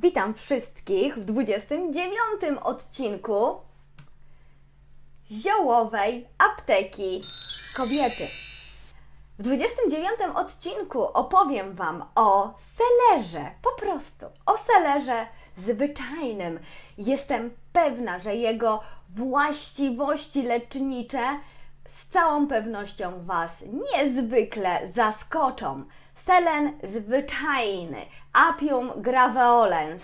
Witam wszystkich w 29 odcinku Ziołowej Apteki Kobiety. W 29 odcinku opowiem Wam o selerze, po prostu o selerze zwyczajnym. Jestem pewna, że jego właściwości lecznicze z całą pewnością Was niezwykle zaskoczą. Selen zwyczajny, Apium graveolens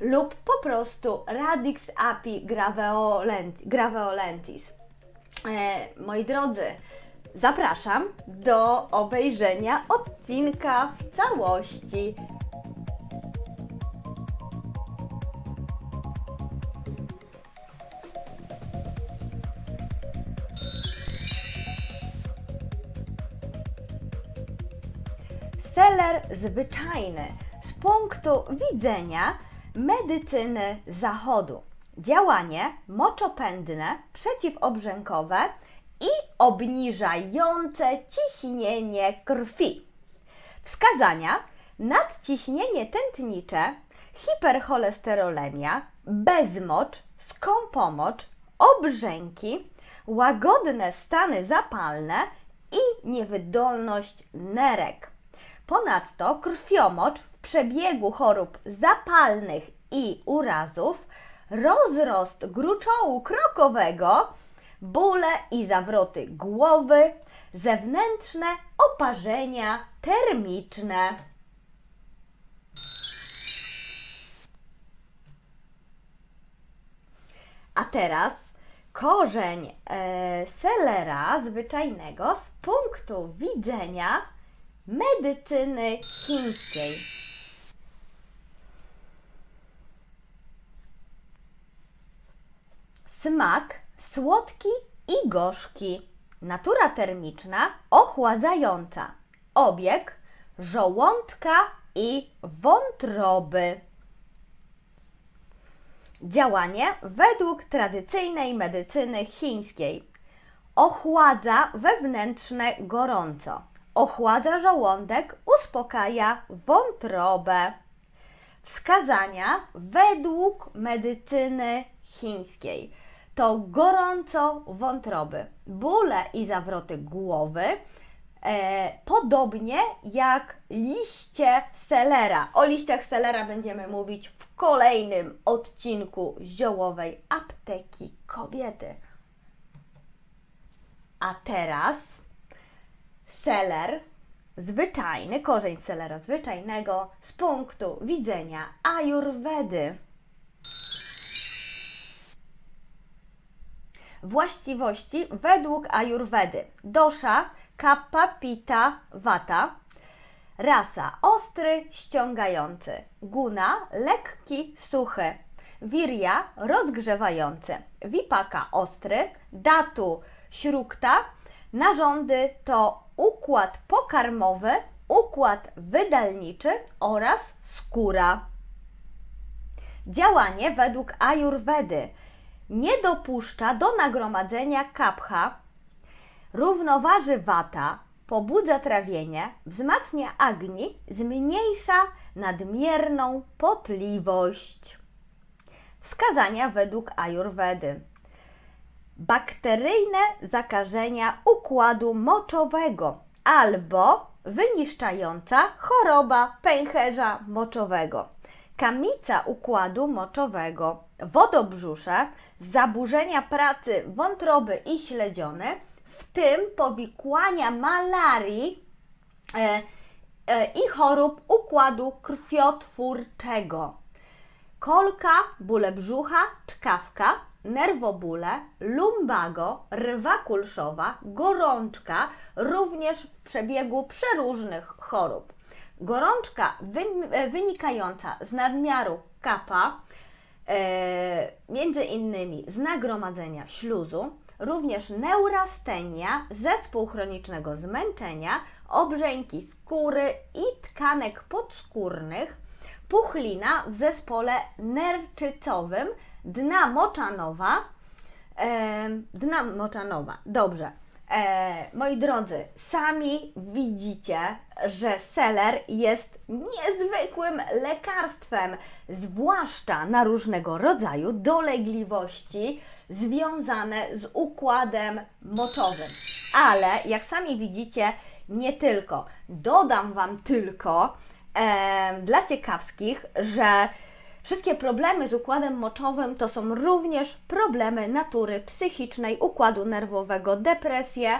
lub po prostu Radix api graveolent, graveolentis. E, moi drodzy, zapraszam do obejrzenia odcinka w całości. Zwyczajny z punktu widzenia medycyny zachodu. Działanie moczopędne, przeciwobrzękowe i obniżające ciśnienie krwi. Wskazania: nadciśnienie tętnicze, hipercholesterolemia, bezmocz, skąpomocz, obrzęki, łagodne stany zapalne i niewydolność nerek. Ponadto krwiomocz w przebiegu chorób zapalnych i urazów, rozrost gruczołu krokowego, bóle i zawroty głowy, zewnętrzne oparzenia termiczne. A teraz korzeń e, selera zwyczajnego z punktu widzenia medycyny chińskiej. Smak słodki i gorzki. Natura termiczna ochładzająca. Obieg żołądka i wątroby. Działanie według tradycyjnej medycyny chińskiej. Ochładza wewnętrzne gorąco. Ochładza żołądek, uspokaja wątrobę. Wskazania według medycyny chińskiej to gorąco wątroby, bóle i zawroty głowy, e, podobnie jak liście selera. O liściach selera będziemy mówić w kolejnym odcinku ziołowej apteki kobiety. A teraz seler zwyczajny, korzeń selera zwyczajnego z punktu widzenia ajurwedy. Właściwości według ajurwedy. Dosza, kappa, pita, vata. Rasa ostry, ściągający. Guna lekki, suchy. Wirya rozgrzewający. Vipaka ostry. Datu śrukta. Narządy to układ pokarmowy, układ wydalniczy oraz skóra. Działanie według ajurwedy nie dopuszcza do nagromadzenia kapha, równoważy wata, pobudza trawienie, wzmacnia agni, zmniejsza nadmierną potliwość. Wskazania według ajurwedy. Bakteryjne zakażenia układu moczowego albo wyniszczająca choroba pęcherza moczowego. Kamica układu moczowego, wodobrzusze, zaburzenia pracy wątroby i śledziony, w tym powikłania malarii e, e, i chorób układu krwiotwórczego. Kolka, bóle brzucha, czkawka, nerwobóle, lumbago, rwa kulszowa, gorączka, również w przebiegu przeróżnych chorób. Gorączka e, wynikająca z nadmiaru kapa, e, między innymi z nagromadzenia śluzu, również neurastenia, zespół chronicznego zmęczenia, obrzęki skóry i tkanek podskórnych, puchlina w zespole nerczycowym, dna moczanowa, e, dna moczanowa, dobrze, E, moi drodzy, sami widzicie, że seler jest niezwykłym lekarstwem, zwłaszcza na różnego rodzaju dolegliwości związane z układem moczowym. Ale jak sami widzicie, nie tylko. Dodam Wam tylko e, dla ciekawskich, że Wszystkie problemy z układem moczowym to są również problemy natury psychicznej, układu nerwowego, depresje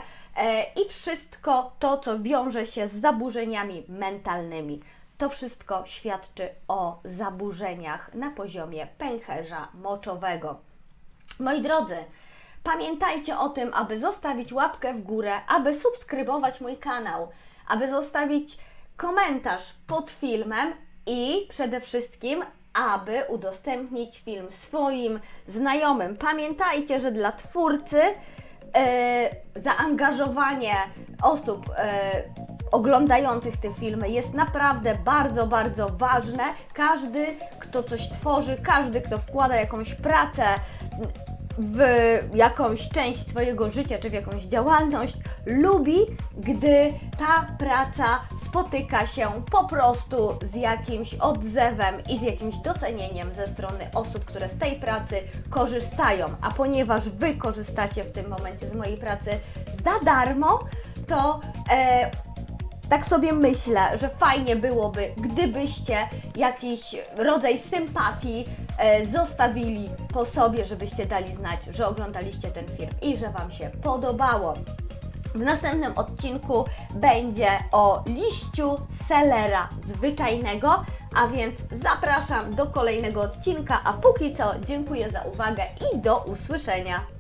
i wszystko to, co wiąże się z zaburzeniami mentalnymi. To wszystko świadczy o zaburzeniach na poziomie pęcherza moczowego. Moi drodzy, pamiętajcie o tym, aby zostawić łapkę w górę, aby subskrybować mój kanał, aby zostawić komentarz pod filmem i przede wszystkim, aby udostępnić film swoim znajomym. Pamiętajcie, że dla twórcy e, zaangażowanie osób e, oglądających te filmy jest naprawdę bardzo, bardzo ważne. Każdy, kto coś tworzy, każdy, kto wkłada jakąś pracę w jakąś część swojego życia czy w jakąś działalność, lubi, gdy ta praca spotyka się po prostu z jakimś odzewem i z jakimś docenieniem ze strony osób, które z tej pracy korzystają. A ponieważ Wy korzystacie w tym momencie z mojej pracy za darmo, to e, tak sobie myślę, że fajnie byłoby, gdybyście jakiś rodzaj sympatii e, zostawili po sobie, żebyście dali znać, że oglądaliście ten film i że Wam się podobało. W następnym odcinku będzie o liściu selera zwyczajnego, a więc zapraszam do kolejnego odcinka, a póki co dziękuję za uwagę i do usłyszenia.